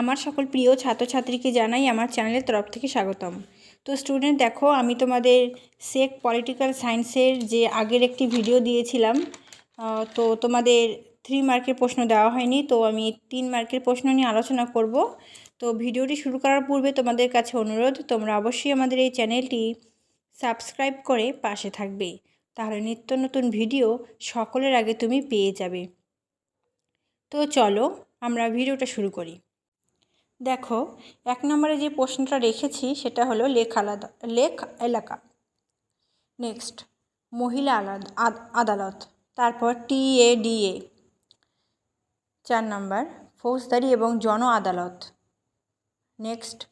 আমার সকল প্রিয় ছাত্রছাত্রীকে জানাই আমার চ্যানেলের তরফ থেকে স্বাগতম। তো স্টুডেন্ট দেখো, আমি তোমাদের সেক পলিটিক্যাল সায়েন্সের যে আগের একটি ভিডিও দিয়েছিলাম তো তোমাদের থ্রি মার্কের প্রশ্ন দেওয়া হয়নি, তো আমি তিন মার্কের প্রশ্ন নিয়ে আলোচনা করব। তো ভিডিওটি শুরু করার পূর্বে তোমাদের কাছে অনুরোধ, তোমরা অবশ্যই আমাদের এই চ্যানেলটি সাবস্ক্রাইব করে পাশে থাকবে। তাহলে নিত্য নতুন ভিডিও সকলের আগে তুমি পেয়ে যাবে। তো চলো আমরা ভিডিওটা শুরু করি। দেখো, এক নম্বরে যে প্রশ্নটা রেখেছি সেটা হলো লেখ আলাদা, লেখ এলাকা। নেক্সট মহিলা আলাদা আদালত। তারপর টিএডিএ চার নম্বর, ফৌজদারি এবং জন আদালত। নেক্সট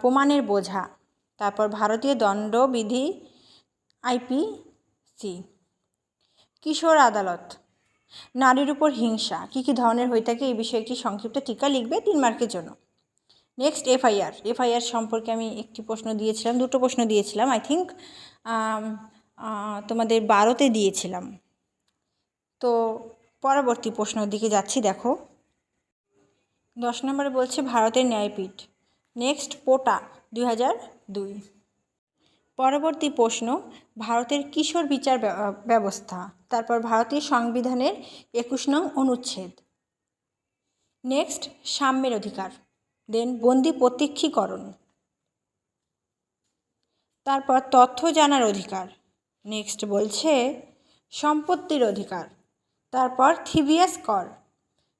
প্রমাণের বোঝা। তারপর ভারতীয় দণ্ডবিধি আইপিসি কিশোর আদালত। নারীর উপর হিংসা। কী কী ধরনের হয়ে থাকে এই বিষয়ে একটি সংক্ষিপ্ত টিকা লিখবে তিন মার্কের জন্য। নেক্সট এফআইআর এফআইআর সম্পর্কে আমি একটি প্রশ্ন দিয়েছিলাম, দুটো প্রশ্ন দিয়েছিলাম আই থিঙ্ক তোমাদের বারোতে দিয়েছিলাম। তো পরবর্তী প্রশ্নের দিকে যাচ্ছি, দেখো। দশ নম্বরে বলছে ভারতের ন্যায়পীঠ। নেক্সট পোটা, দুই হাজার দুই। পরবর্তী প্রশ্ন, ভারতের কিশোর বিচার ব্যব- ব্যবস্থা, তারপর ভারতীয় সংবিধানের একুশ নং অনুচ্ছেদ। নেক্সট সাম্যের অধিকার দেন বন্দি প্রত্যক্ষীকরণ। তারপর তথ্য জানার অধিকার। নেক্সট বলছে, সম্পত্তির অধিকার, তারপর থিবিয়াস কর।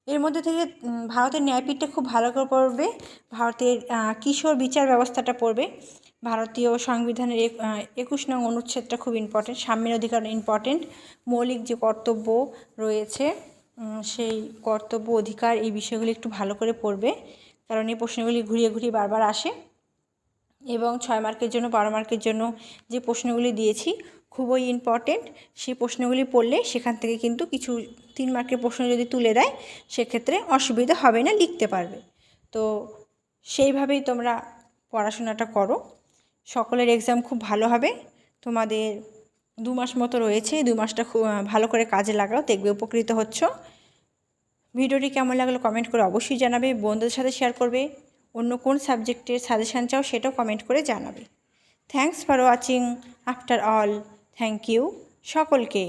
এর মধ্যে থেকে ভারতের ন্যায়পীঠটা খুব ভালো করে পড়বে, ভারতের কিশোর বিচার ব্যবস্থাটা পড়বে, ভারতীয় সংবিধানের এক- একুশ নং অনুচ্ছেদটা খুব ইম্পর্টেন্ট সাম্যের অধিকার ইম্পর্টেন্ট মৌলিক যে কর্তব্য রয়েছে সেই কর্তব্য, অধিকার এই বিষয়গুলি একটু ভালো করে পড়বে, কারণ এই প্রশ্নগুলি ঘুরিয়ে ঘুরিয়ে বারবার আসে, এবং ছয় মার্কের জন্য, বারো মার্কের জন্য যে প্রশ্নগুলি দিয়েছি খুবই ইম্পর্টেন্ট সেই প্রশ্নগুলি পড়লে সেখান থেকে কিন্তু কিছু তিন মার্কের প্রশ্ন যদি তুলে দেয়, সেক্ষেত্রে অসুবিধা হবে না, লিখতে পারবে। তো সেইভাবেই তোমরা পড়াশোনাটা করো। সকলের এক্সাম খুব ভালো হবে। তোমাদের দু মাস মতো রয়েছে, দু মাসটা খুব ভালো করে কাজে লাগাও, দেখবে উপকৃত হচ্ছ। ভিডিওটি কেমন লাগল কমেন্ট করে অবশ্যই জানাবে, বন্ধুদের সাথে শেয়ার করবে, অন্য কোন সাবজেক্টের সাজেশান চাও সেটাও কমেন্ট করে জানাবে। Thanks for watching after all thank you সকলকে।